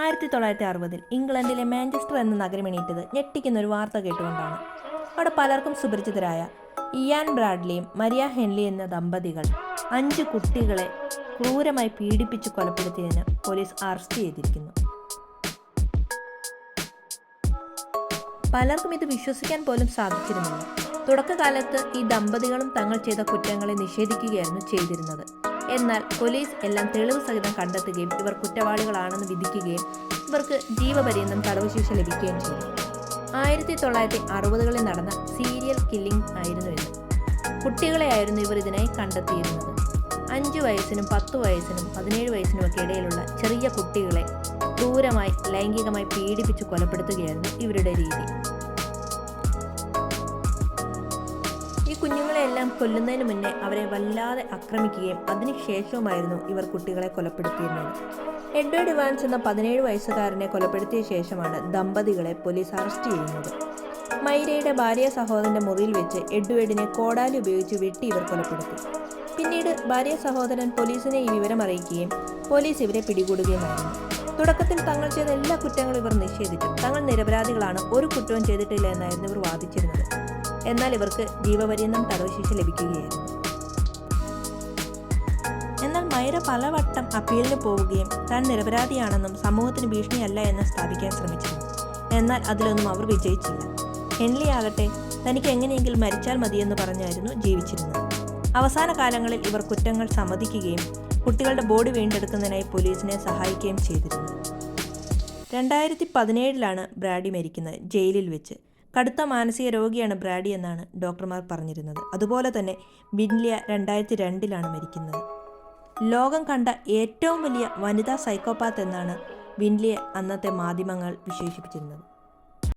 ആയിരത്തി തൊള്ളായിരത്തി അറുപതിൽ ഇംഗ്ലണ്ടിലെ മാഞ്ചസ്റ്റർ എന്ന നഗരം എണീറ്റത് ഞെട്ടിക്കുന്ന ഒരു വാർത്ത കേട്ടുകൊണ്ടാണ്. അവിടെ പലർക്കും സുപരിചിതരായ ഇയാൻ ബ്രാഡ്ലിയും മരിയ ഹെൻലി എന്ന ദമ്പതികൾ അഞ്ച് കുട്ടികളെ ക്രൂരമായി പീഡിപ്പിച്ച് കൊലപ്പെടുത്തിയതിന് പോലീസ് അറസ്റ്റ് ചെയ്തിരിക്കുന്നു. പലർക്കും ഇത് വിശ്വസിക്കാൻ പോലും സാധിച്ചിരുന്നില്ല. തുടക്കകാലത്ത് ഈ ദമ്പതികളും തങ്ങൾ ചെയ്ത കുറ്റങ്ങളെ നിഷേധിക്കുകയായിരുന്നു ചെയ്തിരുന്നത്. എന്നാൽ പോലീസ് എല്ലാം തെളിവ് സഹിതം കണ്ടെത്തുകയും ഇവർ കുറ്റവാളികളാണെന്ന് വിധിക്കുകയും ഇവർക്ക് ജീവപര്യന്തം തടവ് ശിക്ഷ ലഭിക്കുകയും ചെയ്തു. ആയിരത്തി തൊള്ളായിരത്തി അറുപതുകളിൽ നടന്ന സീരിയൽ കില്ലിംഗ് ആയിരുന്നു ഇത്. കുട്ടികളെയായിരുന്നു ഇവർ ഇതിനായി കണ്ടെത്തിയിരുന്നത്. അഞ്ച് വയസ്സിനും പത്ത് വയസ്സിനും പതിനേഴ് വയസ്സിനുമൊക്കെ ഇടയിലുള്ള ചെറിയ കുട്ടികളെ ക്രൂരമായി ലൈംഗികമായി പീഡിപ്പിച്ച് കൊലപ്പെടുത്തുകയായിരുന്നു ഇവരുടെ രീതി. കുഞ്ഞുങ്ങളെയെല്ലാം കൊല്ലുന്നതിന് മുന്നേ അവരെ വല്ലാതെ ആക്രമിക്കുകയും അതിനുശേഷവുമായിരുന്നു ഇവർ കുട്ടികളെ കൊലപ്പെടുത്തിയിരുന്നത്. എഡ്വേർഡ് ഇവാൻസ് എന്ന പതിനേഴ് വയസ്സുകാരനെ കൊലപ്പെടുത്തിയ ശേഷമാണ് ദമ്പതികളെ പോലീസ് അറസ്റ്റ് ചെയ്യുന്നത്. മൈരയുടെ ഭാര്യ സഹോദരന്റെ മുറിയിൽ വെച്ച് എഡ്വേർഡിനെ കോടാലി ഉപയോഗിച്ച് വെട്ടി ഇവർ കൊലപ്പെടുത്തി. പിന്നീട് ഭാര്യ സഹോദരൻ പോലീസിനെ ഈ വിവരം അറിയിക്കുകയും പോലീസ് ഇവരെ പിടികൂടുകയുമായിരുന്നു. തുടക്കത്തിൽ തങ്ങൾ ചെയ്ത എല്ലാ കുറ്റങ്ങളും ഇവർ നിഷേധിച്ചു. തങ്ങൾ നിരപരാധികളാണ്. ഒരു കുറ്റവും ചെയ്തിട്ടില്ല എന്നായിരുന്നു ഇവർ വാദിച്ചിരുന്നത്. എന്നാൽ ഇവർക്ക് ജീവപര്യന്തം തടവശിക്ഷ ലഭിക്കുകയായിരുന്നു. എന്നാൽ മൈര പലവട്ടം അപ്പീലിന് പോവുകയും താൻ നിരപരാധിയാണെന്നും സമൂഹത്തിന് ഭീഷണിയല്ല എന്ന് സ്ഥാപിക്കാൻ ശ്രമിച്ചിരുന്നു. എന്നാൽ അതിലൊന്നും അവർ വിജയിച്ചില്ല. ഹെൻലി ആകട്ടെ തനിക്ക് എങ്ങനെയെങ്കിലും മരിച്ചാൽ മതിയെന്ന് പറഞ്ഞായിരുന്നു ജീവിച്ചിരുന്നത്. അവസാന കാലങ്ങളിൽ ഇവർ കുറ്റങ്ങൾ സമ്മതിക്കുകയും കുട്ടികളുടെ ബോഡി വീണ്ടെടുക്കുന്നതിനായി പോലീസിനെ സഹായിക്കുകയും ചെയ്തിരുന്നു. രണ്ടായിരത്തി പതിനേഴിലാണ് ബ്രാഡി മരിക്കുന്നത് ജയിലിൽ വെച്ച്. കടുത്ത മാനസിക രോഗിയാണ് ബ്രാഡി എന്നാണ് ഡോക്ടർമാർ പറഞ്ഞിരുന്നത്. അതുപോലെ തന്നെ ബിൻലിയ രണ്ടായിരത്തി രണ്ടിലാണ് മരിക്കുന്നത്. ലോകം കണ്ട ഏറ്റവും വലിയ വനിതാ സൈക്കോപാത്ത് എന്നാണ് ബിൻലിയെ അന്നത്തെ മാധ്യമങ്ങൾ വിശേഷിപ്പിച്ചിരുന്നത്.